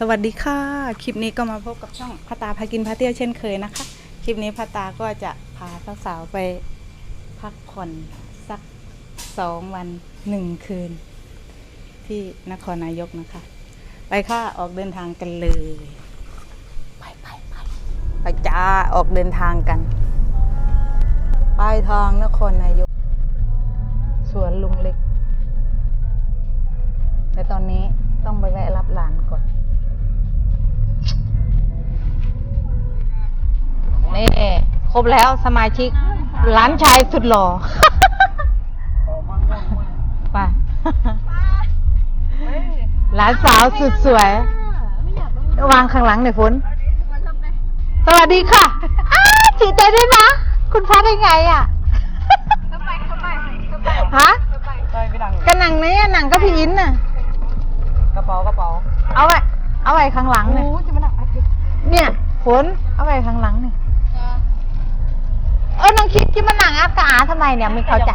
สวัสดีค่ะ คลิปนี้ก็มาพบกับช่องพาตาพากินพาเที่ยวเช่นเคยนะคะ คลิปนี้พาตาก็จะพาสาวๆไปพักผ่อนสักสองวันหนึ่งคืน ที่นครนายกนะคะ ไปค่ะออกเดินทางกันเลย ไปไปไปไปจ้าออกเดินทางกันปลายทางนครนายก สวนลุงเล็ก แต่ตอนนี้ต้องไปแวะรับหลานก่อน นี่ครบแล้วสมาชิกหลานชายสุดหล่อ ไปหลานสาวสุดสวย วางข้างหลังหน่อยฝนสวัสดีค่ะอ้าจีใจด้วยนะ คุณพระได้ไงอะฮะใช่พี่ดังกันหนังนี้หนังก็พี่อินน่ะ กระเป๋ากระเป๋า เอาไว้ เอาไว้ข้างหลังเนี่ยจะมาหนักอะไรเนี่ยฝน เอาไว้ข้างหลังเนี่ยเออน้องคิดที่มันหนังอากาทำไมเนี่ยไม่เข้าใจ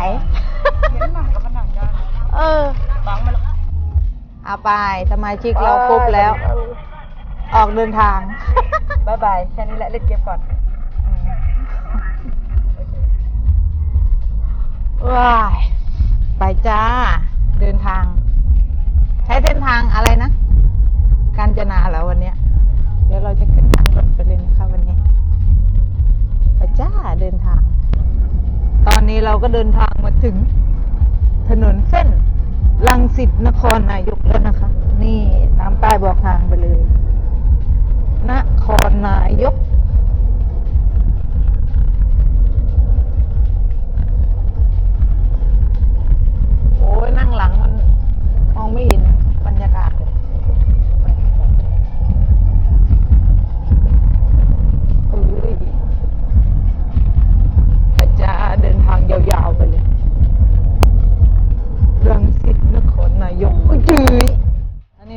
เห็นหนังกับมันหนังได้เออ บังมันเอาไปสมาชิกเราครบแล้ว ออกเดินทาง บายบายแค่นี้แหละเล่นเกมก่อนว้ายไปจ้า เดินทาง ใช้เส้นทางอะไรนะ กาญจนาเหรอวันเนี้ย เดี๋ยวเราจะขึ้นทางรถไปเลยนะคะวันนี้ไป จ้าเดินทาง ตอนนี้เราก็เดินทางมาถึง ถนนเส้นลังสิตนครนายกแล้วนะคะ นี่ตามป้ายบอกทางไปเลย นครนายก โอ้ยนั่งหลังมันมองไม่เห็น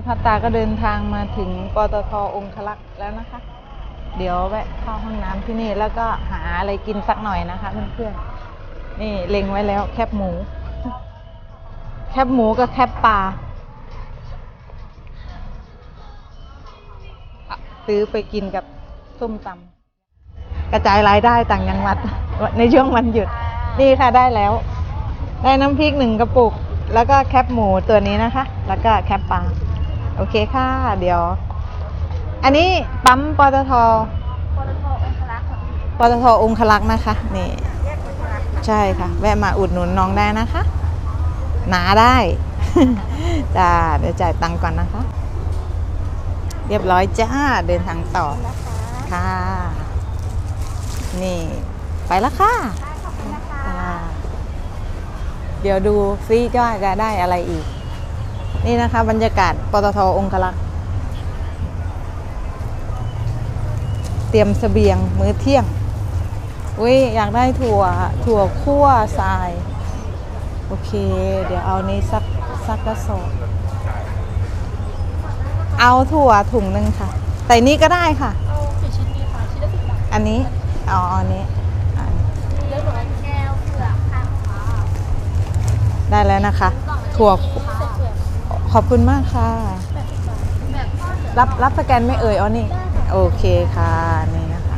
พัตตาก็เดินทางมาถึงปตทองคลักษ์แล้วนะคะ เดี๋ยวแวะเข้าห้องน้ำที่นี่แล้วก็หาอะไรกินสักหน่อยนะคะเพื่อนๆนี่เล็งไว้แล้วแคบหมู แคบหมูกับแคบปลาซื้อไปกินกับส้มตำกระจายรายได้ต่างจังหวัด ในช่วงวันหยุด นี่ค่ะได้แล้ว ได้น้ำพริกหนึ่งกระปุก แล้วก็แคบหมูตัวนี้นะคะ แล้วก็แคบปลา โอเคค่ะ เดี๋ยว อันนี้ปั๊มปตทปตทองคลักษ์นะคะ นี่ใช่ค่ะ แวะมาอุดหนุนน้องได้นะคะ หนาได้ จ้า เดี๋ยวจ่ายตังค์ก่อนนะคะ เรียบร้อยจ้า เดินทางต่อ ค่ะ นี่ ไปแล้วค่ะค่ะ เดี๋ยวดูซิว่าจะได้อะไรอีก นี่นะคะ บรรยากาศปตทองคลักษ์เตรียมเสบียงมื้อเที่ยงอุ้ยอยากได้ถั่วถั่วคั่วทราย โอเค เดี๋ยวเอานี้สักสักกระสอบเอาถั่วถุงหนึ่งค่ะ แต่นี้ก็ได้ค่ะ เอากี่ชิ้นดีคะชิ้นละสิบบาทอันนี้อาอันนี้อันนี้ได้แล้วนะคะ ถั่ว ขอบคุณมากค่ะ รับรับสแกนไม่เอ่ยอ๋อนี่ โอเคค่ะ นี่นะคะ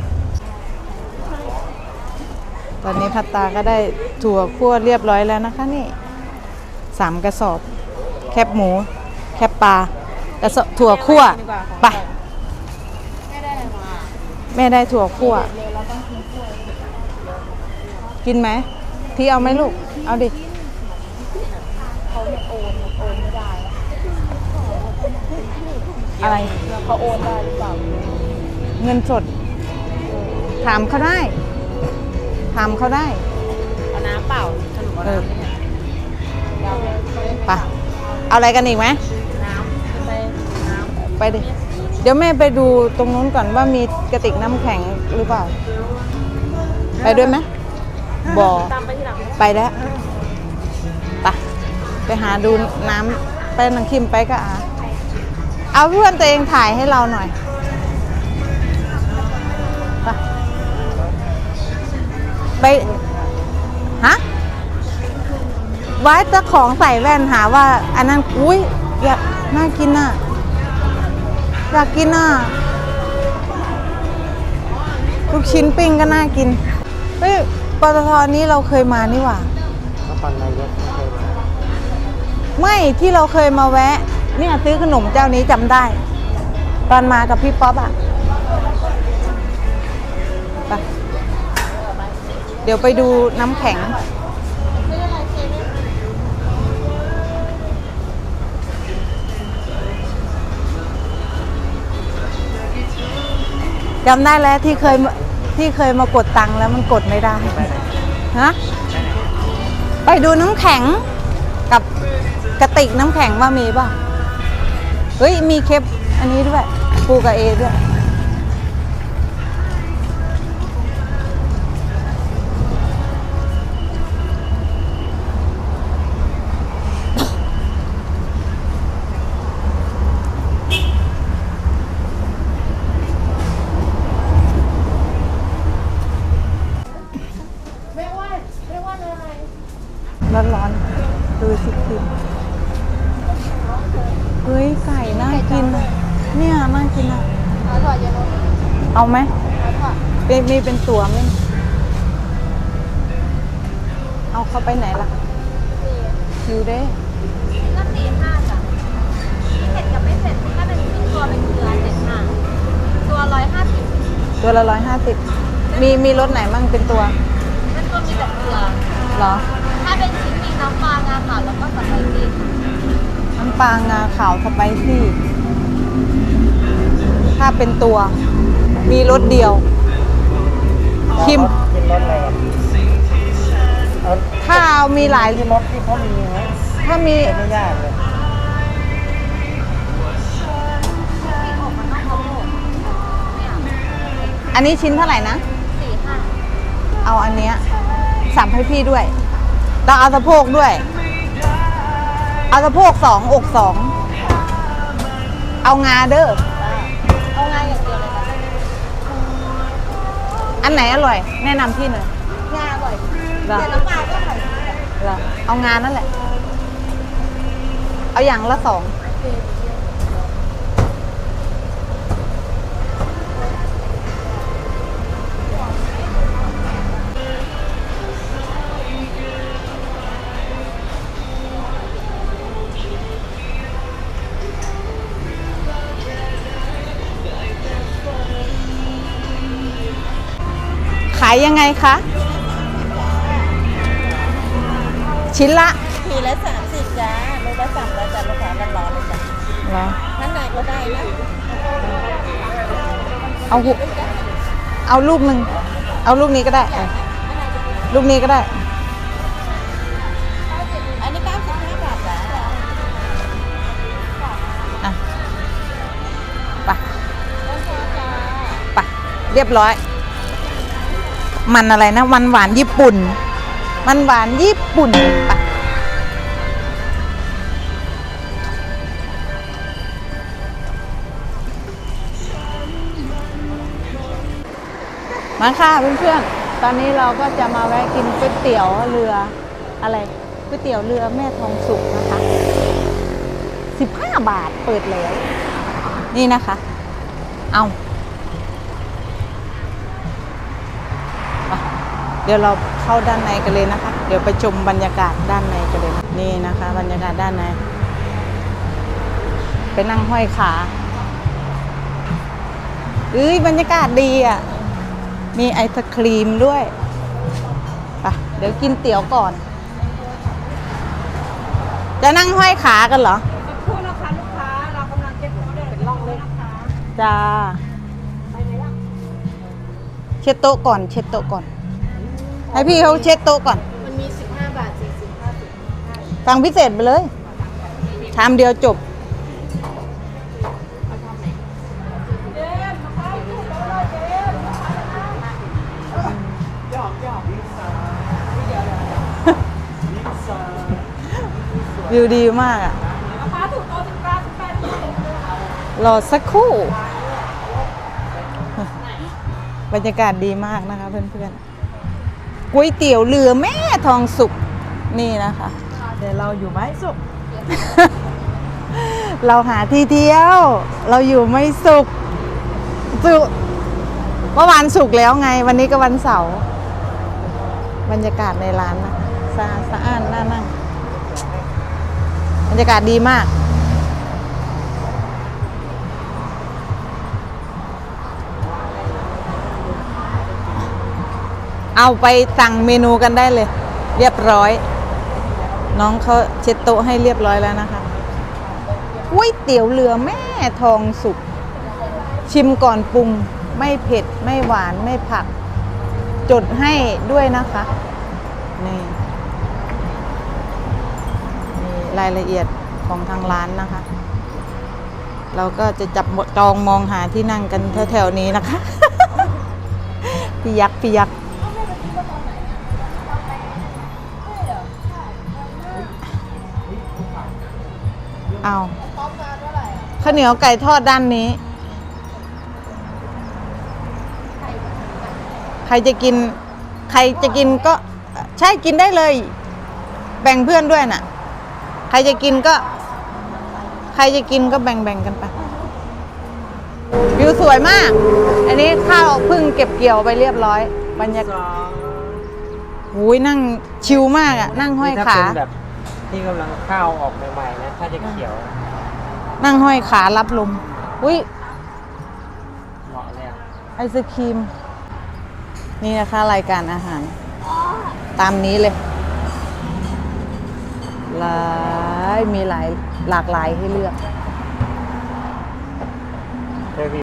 ตอนนี้พัตตาก็ได้ถั่วคั่วเรียบร้อยแล้วนะคะนี่สามกระสอบ แคบหมู แคบปลากระสอบถั่วคั่วไปไม่ได้เลยมาแม่ได้ถั่วคั่ว กินไหมพี่เอาไหมลูก เอาดิ เขาเนี่ยโอนโอนไม่ได้ อะไร เขาโอนได้หรือเปล่าเงินสด ถามเขาได้ ถามเขาได้ เอาน้ำเปล่าสรุปเอเอาอน้ำเนี่ยไปเอาอะไรกันอีกไหม น้ำไปน้ำไปดิ เดี๋ยวแม่ไปดูตรงนู้นก่อนว่ามีกระติกน้ำแข็งหรือเปล่า ไปด้วยไหมบอตามไปทีหลังไปแล้วไปไปหาดูน้ำไปนังคิมไปก็อา เอาเพื่อนตัวเองถ่ายให้เราหน่อยไปไปฮะไว้เจ้าของใส่แว่นหาว่า อันนั้นอุ้ยอยากน่ากินน่ะอยากกินอะลูกชิ้นปิ้งก็น่ากินเฮ้ยปตทนี้เราเคยมานี่หว่านครนายกไม่เคยมาไม่ที่เราเคยมาแวะ เนี่ยซื้อขนมเจ้านี้จำได้ ตอนมากับพี่ป๊อปอะไปเดี๋ยวไปดูน้ำแข็ง จำได้แล้วที่เคยที่เคยมากดตังค์แล้วมันกดไม่ได้ฮะไปดูน้ำแข็งกับกระติกน้ำแข็งว่ามีป่ะ เฮ้ย มีเคปอันนี้ด้วยปูกับเอด้วย ร้อนร้อนๆดูสิกิน เฮ้ยไก่น่ากินอะเนี่ยน่ากินอะอร่อยเยอะเลยเอาไหมอร่อยเป็นมีเป็นตัวไหมเอาเข้าไปไหนล่ะอยู่เด้ก็สี่ห้าจ้ะมีเผ็ดกับไม่เผ็ดถ้าเป็นครึ่งตัวเป็นเกลือเจ็ดห้าตัวร้อยห้าสิบตัวละร้อยห้าสิบมีมีรสไหนมั่งเป็นตัวเป็นตัวมีแต่เกลือเหรอถ้าเป็นชิ้นมีน้ำปลางาขาวแล้วก็สไปซี่ค่ะน้ำ ปลางาขาวสไปซี่ ถ้าเป็นตัว มีรสเดียว ชิม กินรสอะไรอะเอาถ้าเอามีหลาย ที่รสที่เขามีไหมถ้ามี ไม่ยากเลยที่ออกมานอกข้าวโพดเนี่ยอันนี้ชิ้นเท่าไหร่นะสี่ห้าเอาอันเนี้ยสับให้พี่ด้วยเราเอาสะโพกด้วย เอาสะโพกสองอกสอง เอางาเด้อ เอางานอย่างเดียวเลยจ้ะอันไหนอร่อย แนะนำพี่หน่อยงานอร่อยเหรอเดี๋ยวน้ำปลาก็อร่อยเหรอเอางานนั่นแหละ เอาอย่างละสองขายยังไงคะ ชิ้นละขีดละสามสิบจ้าโลละสามร้อยจ้าลูกค้าร้อนๆเลยจ้ะเหรอท่านไหนก็ได้นะเอาหุเอาลูกหนึ่ง เอาลูกนี้ก็ได้เออลูกนี้ก็ได้ อันนี้เก้าสิบห้าบาทจ้าอะไปไปเรียบร้อย มันอะไรนะมันหวานญี่ปุ่น มันหวานญี่ปุ่นมาค่ะเพื่อนๆ ตอนนี้เราก็จะมาแวะกินก๋วยเตี๋ยวเรืออะไรก๋วยเตี๋ยวเรือแม่ทองสุกนะคะ 15 บาทเปิดแล้ว นี่นะคะ เอาไป เดี๋ยวเราเข้าด้านในกันเลยนะคะ เดี๋ยวไปชมบรรยากาศด้านในกันเลยนี่นะคะ บรรยากาศด้านในไปนั่งห้อยขาเอ้ยบรรยากาศดีอะ มีไอศครีมด้วยไปเดี๋ยวกินเตี๋ยวก่อน จะนั่งห้อยขากันเหรอพูดนะคะลูกค้า เรากำลังเช็คออเดอร์เป็นล่องเลยนะคะจ้าเช็ดโต๊ะก่อน เช็ดโต๊ะก่อน ให้พี่เขาเช็ดโต๊ะก่อน มันมีสิบห้าบาทสี่สิบห้าสิบสั่งพิเศษไปเลยชามเดียวจบวิวดีมากอะรอสักครู่ บรรยากาศดีมากนะคะเพื่อนๆ ก๋วยเตี๋ยวเรือแม่ทองสุกนี่นะคะ เดี๋ยวเราอยู่ไม้สุกเราหาที่เที่ยว เราอยู่ไม่สุขสุขเมื่อวานสุกร์แล้วไง วันนี้ก็วันเสาร์บรรยากาศในร้านนะสะอาดสะอ้านน่านั่งบรรยากาศดีมาก เอาไปสั่งเมนูกันได้เลย เรียบร้อย น้องเขาเช็ดโต๊ะให้เรียบร้อยแล้วนะคะก๋วยเตี๋ยวเรือแม่ทองสุก ชิมก่อนปรุง ไม่เผ็ด ไม่หวานไม่ผัก จดให้ด้วยนะคะนี่นี่รายละเอียดของทางร้านนะคะ เราก็จะจับจองมองหาที่นั่งกันแถวๆนี้นะคะ พี่ยักษ์พี่ยักษ์ เอาข้าวเหนียวไก่ทอดด้านนี้ ใครจะกิน ใครจะกินก็ใช่กินได้เลย แบ่งเพื่อนด้วยน่ะ ใครจะกินก็ ใครจะกินก็แบ่งๆกันไปวิวสวยมาก อันนี้ข้าวเพิ่งเก็บเกี่ยวไปเรียบร้อย บรรยากาศหูยนั่งชิลมากอะนั่งห้อยถ้ขาเป็นแบบ ที่กำลังข้าวออกใหม่ๆนะถ้าจะเขียวนั่งห้อยขารับลม อุ้ยเหมาะเลยอะไอศครีม นี่นะคะรายการอาหาร ตามนี้เลย หลายมีหลายหลากหลายให้เลือก เทวี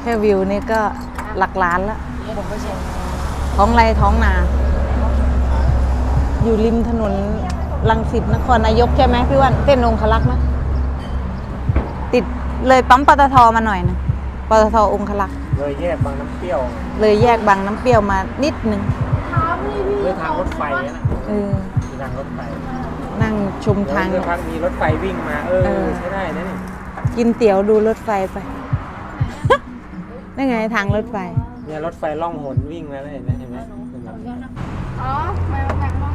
แค่วิวนี่ก็หลักล้านละท้องไรท้องนา อยู่ริมถนนลังสิตนครนายกใช่ไหมพี่วันเส้นองคลักษ์ไหมติดเลยปั๊มปตทมาหน่อยนะปตทองคลักษ์เลยแยกบางน้ำเปรี้ยวเลยแยกบางน้ำเปรี้ยวมานิดนึงด้วยทางรถไฟนะเออมีทางรถไฟนั่งชมทางเดี๋ยวพักมีรถไฟวิ่งมาเออเออ ใช้ได้นะนี่กินเตี๋ยวดูรถไฟไปนั่นไงทางรถไฟเนี่ยรถไฟล่องหนวิ่งมาแล้วเห็นไหมเห็นไหมเป็นแบบนี้อ๋อไม่มาแพ็คมอง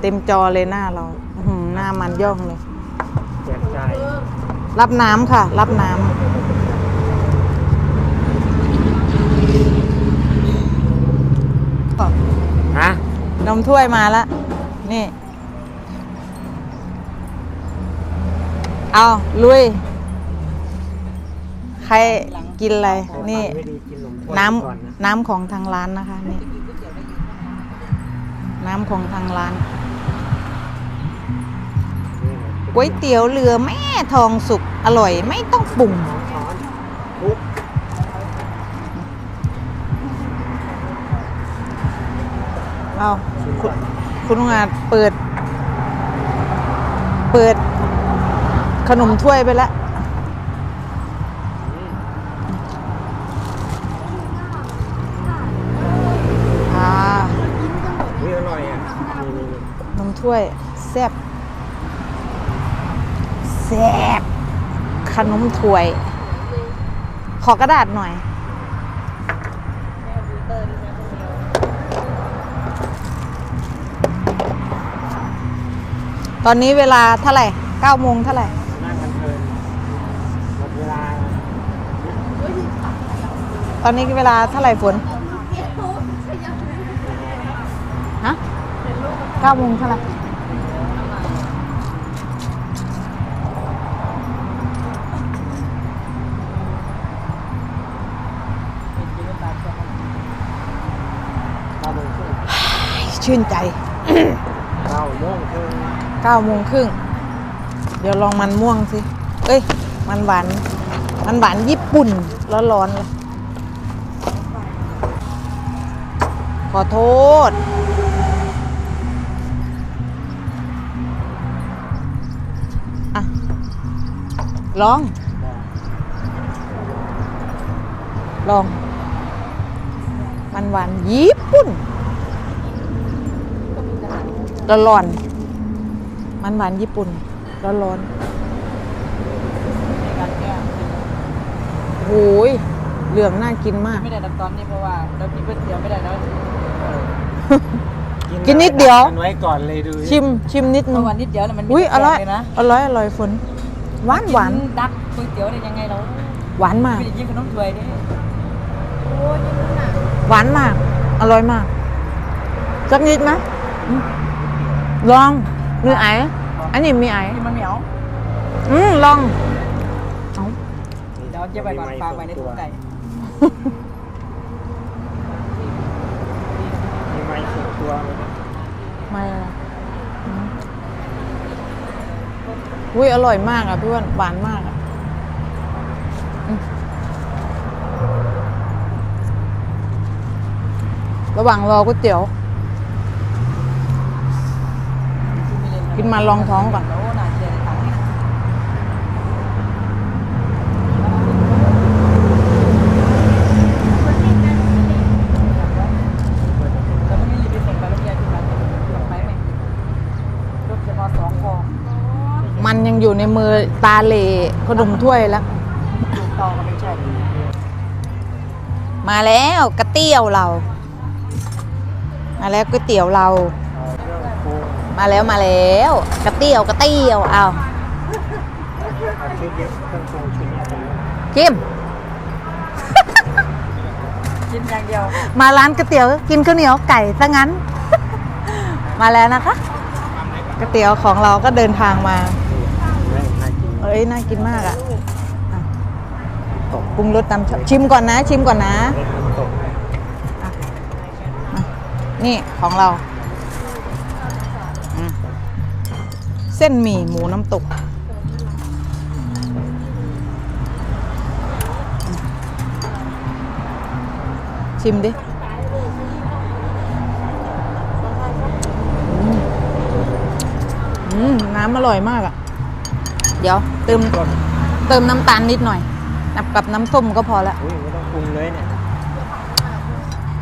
เต็มจอเลยหน้าเราอื้อหือหน้ามันย่องเลย แจกจ่ายรับน้ำค่ะ รับน้ำฮะนมถ้วยมาแล้วนี่ เอาลุย ใครกินอะไร นี่ ไม่ดีกินนมถ้วยน้ก่อนนะำน้ำของทางร้านนะคะ นี่ น้ำของทางร้านนี่ไง ก๋วยเตี๋ยวเรือแม่ทองสุกอร่อยไม่ต้องปรุงช้อนทุบเอาชิมก่อนคุณลุงอาจเปิด เปิด ขนมถ้วยไปแล้วอืมอ่านี่อร่อยอะนี่นี่นี่นมถ้วยแซ่บ แซ่บขนมถ้วย ขอกระดาษหน่อย ตอนนี้เวลาเท่าไหร่9โมงเท่าไหร่ตอนนี้เวลาเท่าไหร่ฝนฮะ9โมงเท่าไหร่ ชื่นใจเก้าโมงครึ่ง9โมงครึ่ง เดี๋ยวลองมันม่วงสิ เอ้ย มันหวาน มันหวานญี่ปุ่น ร้อนๆเลย ขอโทษ อะ ลอง ลอง มันหวานญี่ปุ่น ร้อนๆมันหวานญี่ปุ่น ร้อนๆโอ้ยเหลืองน่ากินมาก ไม่ได้ดับตอนนี้เพราะว่าเรากินก๋วยเตี๋ยวไม่ได้แล้วกินกินนิดเดียว มันไว้ก่อนเลยดูชิมชิมนิดนึเมื่งอวันนิดเดียวน่ะมันมีอุ้ยอร่อยแปลกเลยนะอร่อยอร่อยฝนหวานหวานกิดักก๋วยเตี๋ยวได้ยังไงเราหวานมาก ไม่ได้กินขนมถ้วยดิหวานมาก อร่อยมากสักนิดไหมอืม ลองมีไออันนี้มีไอที่มันเหนียวอืมลองเอาเดี๋ยวเก็บไว้ก่อนฝากไว้ในถุงไก่มีไม้ส่วนตัวเลยนะไม่ละอืมอุ้ยอร่อยมากอะพี่อ้วันหวานมากอะอืมระหว่างรอก๋วยเตี๋ยว กินมาลองท้องก่อนโอ้น่าเชื่อในถังนี่แล้วมันไม่รีบไปส่งไปโรงเรียนที่ร้านหลังไปไหมรถจะมาสองคอมันยังอยู่ในมือตาเหลขนมถ้วยแล้วถูกต่อก็ไม่ใช่มาแล้วกระเตี๋ยวเรา มาแล้วก๋วยเตี๋ยวเรา มาแล้วมาแล้ว กระเตี๋ยวกระเตี๋ยวเอาเอาชุดเยอะเครื่องปรุงชุดนี้ไปเลยกิมกินอย่างเดียว มาร้านก๋วยเตี๋ยวกินข้าวเหนียวไก่ซะงั้น มาแล้วนะคะก๋วยเตี๋ยวของเราก็เดินทางมาไม่น่ากินเอ้ยน่ากินมากอะอะตกปรุงรสตามชอบชิมก่อนนะ ชิมก่อนนะเล่นน้ำตกนี่ของเรา เส้นหมี่หมูน้ำตก ชิมดิอืมอืมน้ำอร่อยมากอะเดี๋ยวเติมต้นเติมน้ำตาลนิดหน่อยนับกับน้ำส้มก็พอละอุ้ยไม่ต้องปรุงเลยเนี่ย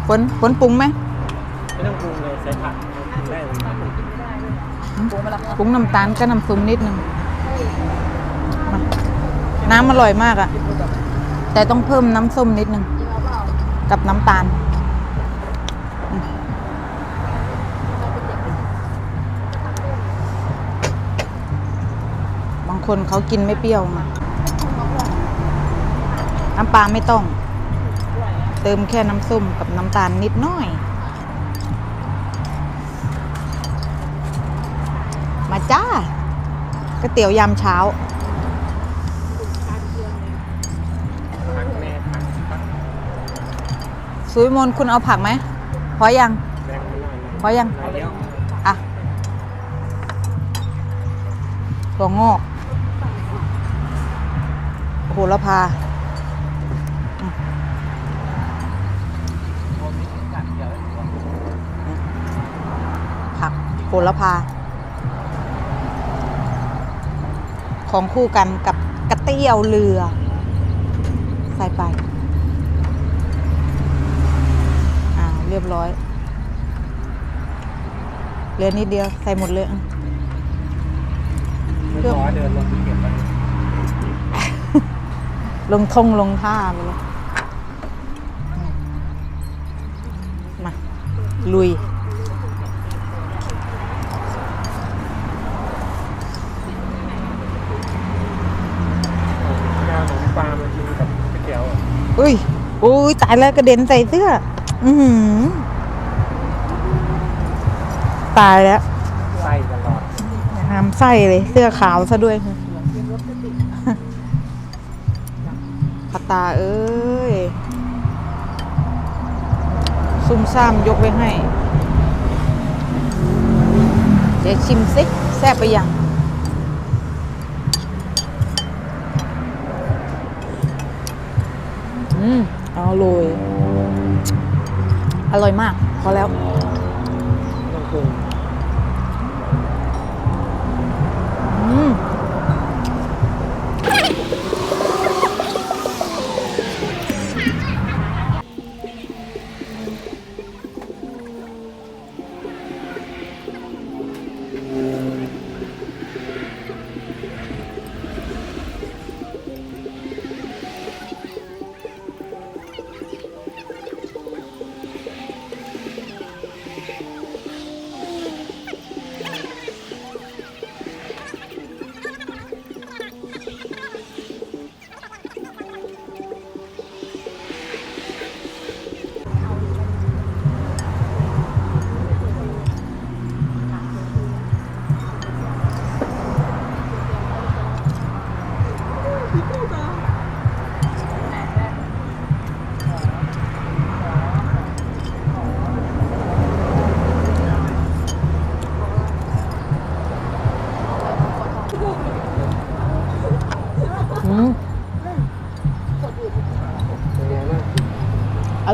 ฝนฝนปรุงไหมไม่ต้องปรุงเลยใส่ผักกินได้เลย ปรุงน้ำตาลก็น้ำส้มนิดนึงน้ำอร่อยมากอะแต่ต้องเพิ่มน้ำส้มนิดนึง กับน้ำตาล บางคนเขากินไม่เปรี้ยวไงน้ำปลาไม่ต้อง เติมแค่น้ำส้มกับน้ำตาลนิดน้อย เตี๋ยวยามเช้า สุวิมนคุณเอาผักไหมพอยังแบ่งมาหน่อยพอยังอะตัวงอกโหระพาผักโหระพา ของคู่กันกับกระเตี้ยวเรือ ใส่ไป อ่า เรียบร้อยเหลือนิดเดียวใส่หมดเลยอะไม่ขอเดินลงไปเก็บไปลงทงลงท่าไปเลยมา ลุย เอาขนมปลามากินกับก๋วยเตี๋ยว อะอุ้ยอุ้ยตายแล้วกระเด็นใส่เสื้อ อือหือตายแล้วไส้ตลอดน้ำไส้เลย เสื้อขาวซะด้วยพตาเอ้ย ซุ่มซ่ามยกไว้ให้ เดี๋ยวชิมสิแซ่บไปยัง อืมอร่อย อร่อยมาก พอแล้วอืม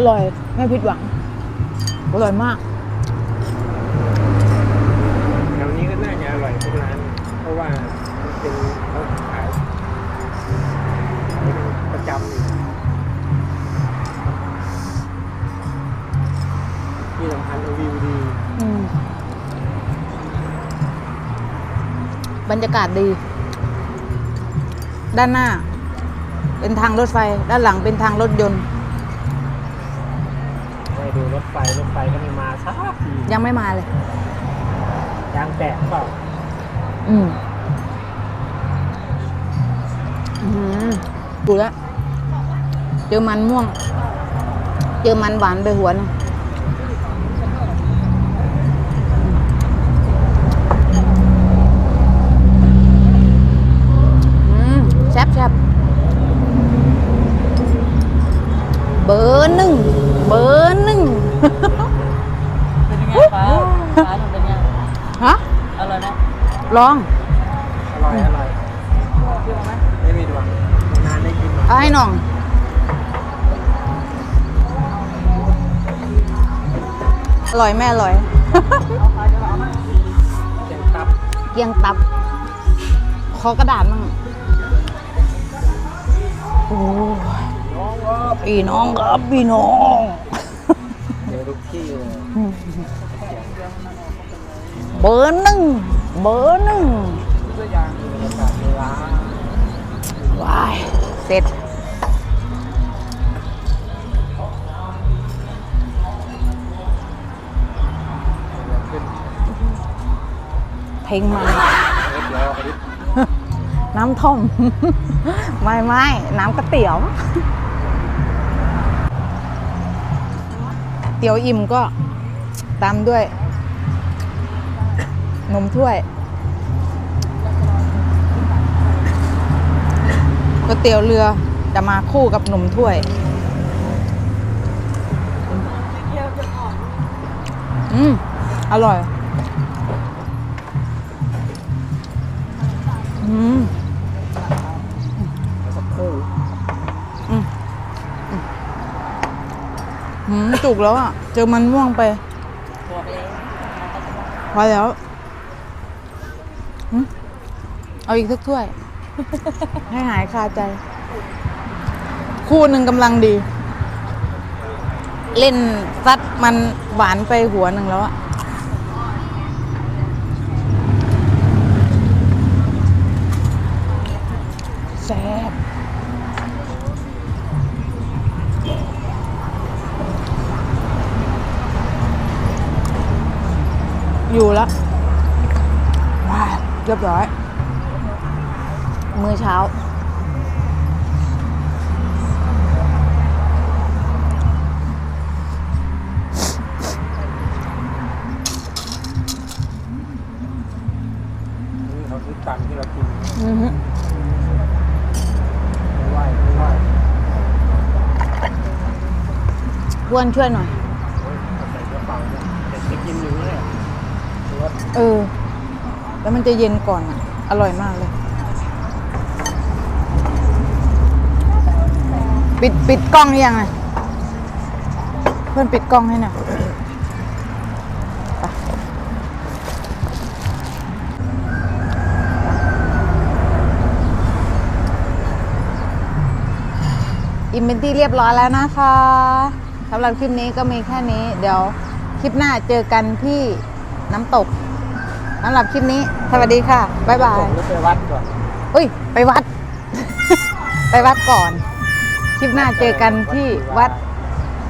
ร่อย ไม่ผิดหวัง อร่อยมาก แถวนี้ก็น่าจะอร่อยทุกร้าน เพราะว่ามันเป็นเขาขายประจำอยู่ที่สำคัญวิวดีอืมบรรยากาศดี ด้านหน้า เป็นทางรถไฟ ด้านหลังเป็นทางรถยนต์ ไปดูรถไฟรถไฟก็ไม่มาสักทียังไม่มาเลย ยางแตกเปล่าอืมอืมดูแล้วเจอมันม่วง เจอมันหวานไปหัวหนึงอืมแซ่บแซ่บเบอร์หนึ่ง ลองอร่อยอร่อยเชื่อไหมไม่มีดวงนานได้กินหรอกเอาให้น้อง อร่อยแม่อร่อยเอาฟ้าเดี๋ยวเอามาเสียงตับเกียงตับ ขอกระดาษมั่งโอ้ยน้องก็พี่น้องครับพี่น้อง เดี๋ยวทุกที่เลย เบอร์หนึ่ง เบอร์หนึ่งตัวอย่างบรรยากาศในร้านว้ายเสร็จขึ้นเพลงมันเดี๋ยวเอาไปดิน้ำท่อม ไม่ไม่น้ำก๋วยเตี๋ยว เตี๋ยวอิ่มก็ตามด้วย นมถ้วยก๋วยเตี๋ยวเรือจะมาคู่กับนมถ้วยอืมอร่อย อืมอืมอืมจุกแล้วอะ เจอมันม่วงไป พอแล้ว เอาอีกสักถ้วย ให้หายคาใจ คู่หนึ่งกำลังดี เล่นซัดมันหวานไปหัวหนึ่งแล้วอะแซ่บอยู่แล้วว้าวเรียบร้อย มื้อเช้า นี่เขาซื้อตังที่เรากินอือฮึไม่ไหวไม่ไหวพวนช่วยหน่อย เฮ้ยเอาใส่กระเป๋าเนี่ยเดี๋ยวจะกินอยู่เนี่ยรถ เออ แล้วมันจะเย็นก่อนอะ อร่อยมากเลย ปิดปิดกล้องหรือยังไงเพื่อนปิดกล้องให้หน่อยไปอิ่มเป็นที่เรียบร้อยแล้วนะคะสำหรับคลิปนี้ก็มีแค่นี้ เดี๋ยวคลิปหน้าเจอกันที่น้ำตกสำหรับคลิปนี้ สวัสดีค่ะ บ๊ายบาย ผมก็ไปวัดก่อน อุ้ย ไปวัด ไปวัดก่อนค ลิปหน้าเจอกันที่วัด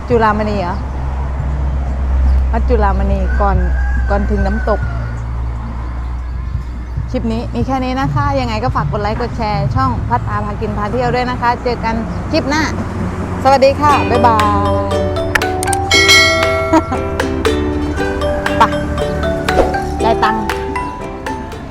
จุฬามณีเหรอ วัดจุฬามณีก่อนก่อนถึงน้ำตก คลิปนี้มีแค่นี้นะคะ ยังไงก็ฝากกดไลค์กดแชร์ช่องพัดพาพากินพาเที่ยวด้วยนะคะ เจอกันคลิปหน้า สวัสดีค่ะ บ๊ายบาย